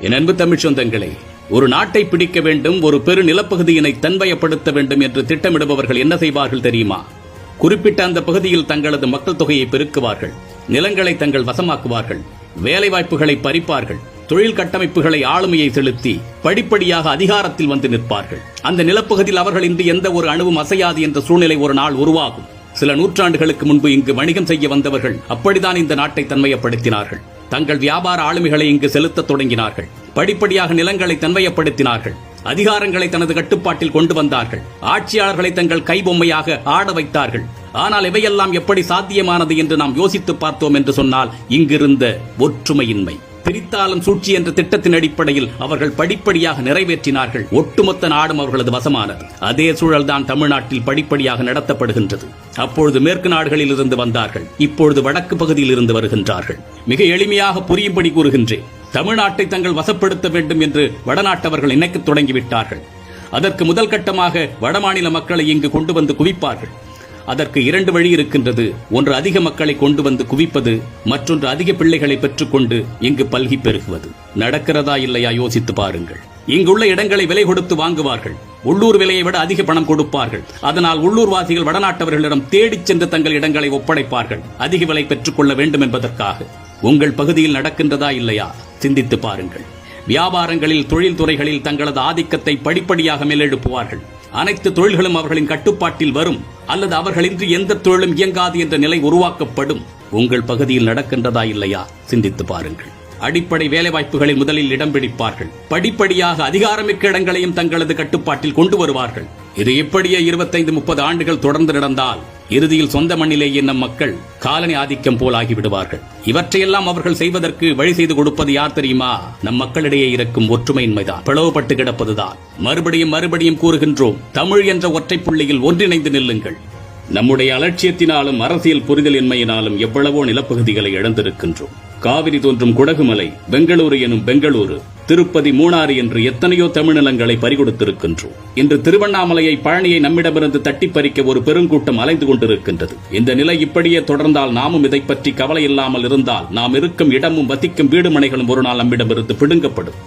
என் அன்பு தமிழ் சொந்தங்களே ஒரு நாட்டை பிடிக்க வேண்டும் ஒரு பெரு நிலப்பகுதியினை தன்வயப்படுத்த வேண்டும் என்று திட்டமிடுபவர்கள் என்ன செய்வார்கள் தெரியுமா? குறிப்பிட்ட அந்த பகுதியில் தங்களது மக்கள் தொகையை பெருக்குவார்கள் நிலங்களை தங்கள் வசமாக்குவார்கள் வேலைவாய்ப்புகளை பறிப்பார்கள் தொழில் கட்டமைப்புகளை ஆளுமையை செலுத்தி படிப்படியாக அதிகாரத்தில் வந்து நிற்பார்கள். அந்த நிலப்பகுதியில் அவர்கள் இன்று எந்த ஒரு அணுவும் அசையாது என்ற சூழ்நிலை ஒரு நாள் உருவாகும். சில நூற்றாண்டுகளுக்கு முன்பு இங்கு வணிகம் செய்ய வந்தவர்கள் அப்படித்தான் இந்த நாட்டை தன்மையப்படுத்தினார்கள். தங்கள் வியாபார ஆளுமைகளை இங்கு செலுத்தத் தொடங்கினார்கள். படிப்படியாக நிலங்களை தன்மையப்படுத்தினார்கள். அதிகாரங்களை தனது கட்டுப்பாட்டில் கொண்டு வந்தார்கள். ஆட்சியாளர்களை தங்கள் கைபொம்மையாக ஆட வைத்தார்கள். ஆனால் இவையெல்லாம் எப்படி சாத்தியமானது என்று நாம் யோசித்து பார்த்தோம் என்று சொன்னால் இங்கிருந்த ஒற்றுமையின்மை. பிரித்தாலும் சூழ்ச்சி என்ற திட்டத்தின் அடிப்படையில் அவர்கள் படிப்படியாக நிறைவேற்றினார்கள். ஒட்டுமொத்த நாடும் அவர்களது வசமானது. அதே சூழல்தான் தமிழ்நாட்டில் படிப்படியாக நடத்தப்படுகின்றது. அப்பொழுது மேற்கு நாடுகளில் இருந்து வந்தார்கள். இப்பொழுது வடக்கு பகுதியில் இருந்து வருகின்றார்கள். மிக எளிமையாக புரியும்படி கூறுகின்றேன். தமிழ்நாட்டை தங்கள் வசப்படுத்த வேண்டும் என்று வடநாட்டவர்கள் நினைக்கத் தொடங்கிவிட்டார்கள். அதற்கு முதல் கட்டமாக வடமாநில மக்களை இங்கு கொண்டு வந்து குவிப்பார்கள். அதற்கு இரண்டு வழி இருக்கின்றது. ஒன்று அதிக மக்களை கொண்டு வந்து குவிப்பது மற்றொன்று அதிக பிள்ளைகளை பெற்றுக்கொண்டு இங்கு பல்கி பெருகுவது. நடக்கிறதா இல்லையா யோசித்து பாருங்கள். இங்குள்ள இடங்களை விலை கொடுத்து வாங்குவார்கள். உள்ளூர் விலையை விட அதிக பணம் கொடுப்பார்கள். அதனால் உள்ளூர்வாசிகள் வடநாட்டவர்களிடம் தேடிச் சென்று தங்கள் இடங்களை ஒப்படைப்பார்கள். அதிக விலை பெற்றுக்கொள்ள வேண்டும் என்பதற்காக. உங்கள் பகுதியில் நடக்கின்றதா இல்லையா? சிந்தித்து பாருங்கள். வியாபாரங்களில் தொழில்துறைகளில் தங்களது ஆதிக்கத்தை படிப்படியாக மேலெழுப்புவார்கள். அனைத்து தொழில்களும் அவர்களின் கட்டுப்பாட்டில் வரும். அல்லது அவர்களின்றி எந்த தொழிலும் இயங்காது என்ற நிலை உருவாக்கப்படும். உங்கள் பகுதியில் நடக்கின்றதா இல்லையா? சிந்தித்து பாருங்கள். அடிப்படை வேலைவாய்ப்புகளில் முதலில் இடம் பிடிப்பார்கள். படிப்படியாக அதிகாரமிக்க இடங்களையும் தங்களது கட்டுப்பாட்டில் கொண்டு வருவார்கள். இது இப்படியே இருபத்தைந்து முப்பது ஆண்டுகள் தொடர்ந்து நடந்தால் இறுதியில் சொந்த மண்ணிலேயே நம் மக்கள் காலனி ஆதிக்கம் போல் ஆகிவிடுவார்கள். இவற்றையெல்லாம் அவர்கள் செய்வதற்கு வழி செய்து கொடுப்பது யார் தெரியுமா? நம் மக்களிடையே இருக்கும் ஒற்றுமையின்மைதான். பிளவுபட்டு கிடப்பதுதான். மறுபடியும் மறுபடியும் கூறுகின்றோம் தமிழ் என்ற ஒற்றை புள்ளியில் ஒன்றிணைந்து நில்லுங்கள். நம்முடைய அலட்சியத்தினாலும் அரசியல் புரிதலின்மையினாலும் எவ்வளவோ நிலப்பகுதிகளை இழந்திருக்கின்றோம். காவிரி தோன்றும் குடகுமலை பெங்களூரு எனும் பெங்களூரு திருப்பதி மூணாறு என்று எத்தனையோ தமிழ்நிலங்களை பறிகொடுத்திருக்கின்றோம். இன்று திருவண்ணாமலையை பழனியை நம்மிடமிருந்து தட்டி பறிக்க ஒரு பெருங்கூட்டம் அலைந்து கொண்டிருக்கின்றது. இந்த நிலை இப்படியே தொடர்ந்தால் நாமும் இதை பற்றி கவலை இல்லாமல் இருந்தால் நாம் இருக்கும் இடமும் வசிக்கும் வீடுமனைகளும் ஒரு நாள் நம்மிடமிருந்து பிடுங்கப்படும்.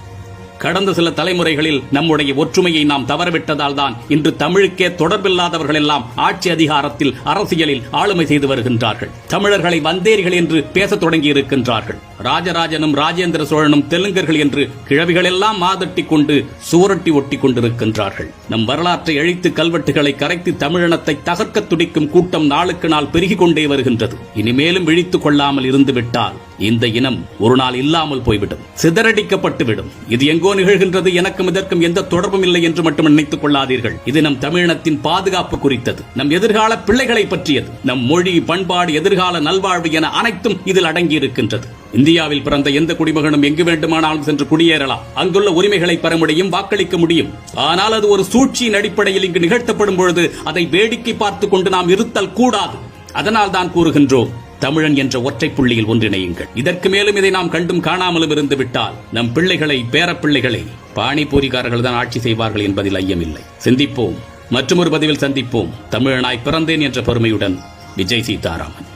கடந்த சில தலைமுறைகளில் நம்முடைய ஒற்றுமையை நாம் தவறவிட்டதால் தான் இன்று தமிழுக்கே தொடர்பில்லாதவர்கள் எல்லாம் ஆட்சி அதிகாரத்தில் அரசியலில் ஆளுமை செய்து வருகின்றார்கள். தமிழர்களை வந்தேரிகள் என்று பேசத் தொடங்கி இருக்கின்றார்கள் ராஜராஜனும் ராஜேந்திர சோழனும் தெலுங்கர்கள் என்று கிழவிகளெல்லாம் மாதட்டி கொண்டு சுவரொட்டி ஒட்டி கொண்டிருக்கின்றார்கள். நம் வரலாற்றை அழித்து கல்வெட்டுகளை கரைத்து தமிழினத்தை தகர்க்க துடிக்கும் கூட்டம் நாளுக்கு நாள் பெருகிக் கொண்டே வருகின்றது. இனிமேலும் விழித்துக் கொள்ளாமல் இருந்துவிட்டால் இந்த இனம் ஒரு நாள் இல்லாமல் போய்விடும். சிதறடிக்கப்பட்டுவிடும். இது எங்கோ நிகழ்கின்றது. எனக்கும் இதற்கும் எந்த தொடர்பும் இல்லை என்று மட்டும் நினைத்துக் கொள்ளாதீர்கள். இது நம் தமிழினத்தின் பாதுகாப்பு குறித்தது. நம் எதிர்கால பிள்ளைகளை பற்றியது. நம் மொழி பண்பாடு எதிர்கால நல்வாழ்வு என அனைத்தும் இதில் அடங்கியிருக்கின்றது. இந்தியாவில் பிறந்த எந்த குடிமகனும் எங்கு வேண்டுமானாலும் சென்று குடியேறலாம். அங்குள்ள உரிமைகளை பெற முடியும் வாக்களிக்க முடியும். ஆனால் அது ஒரு சூழ்ச்சியின் அடிப்படையில் இங்கு நிகழ்த்தப்படும் பொழுது அதை வேடிக்கை பார்த்துக் கொண்டு நாம் இருத்தல் கூடாது. அதனால் தான் கூறுகின்றோம் தமிழன் என்ற ஒற்றை புள்ளியில் ஒன்றிணையுங்கள். இதற்கு மேலும் இதை நாம் கண்டும் காணாமலும் இருந்து விட்டால் நம் பிள்ளைகளை பேரப்பிள்ளைகளை பாணிபூரிகாரர்கள் தான் ஆட்சி செய்வார்கள் என்பதில் ஐயமில்லை. சிந்திப்போம். மற்றொரு பதிவில் சந்திப்போம். தமிழனாய் பிறந்தேன் என்ற பெருமையுடன் விஜய் சீதாராமன்.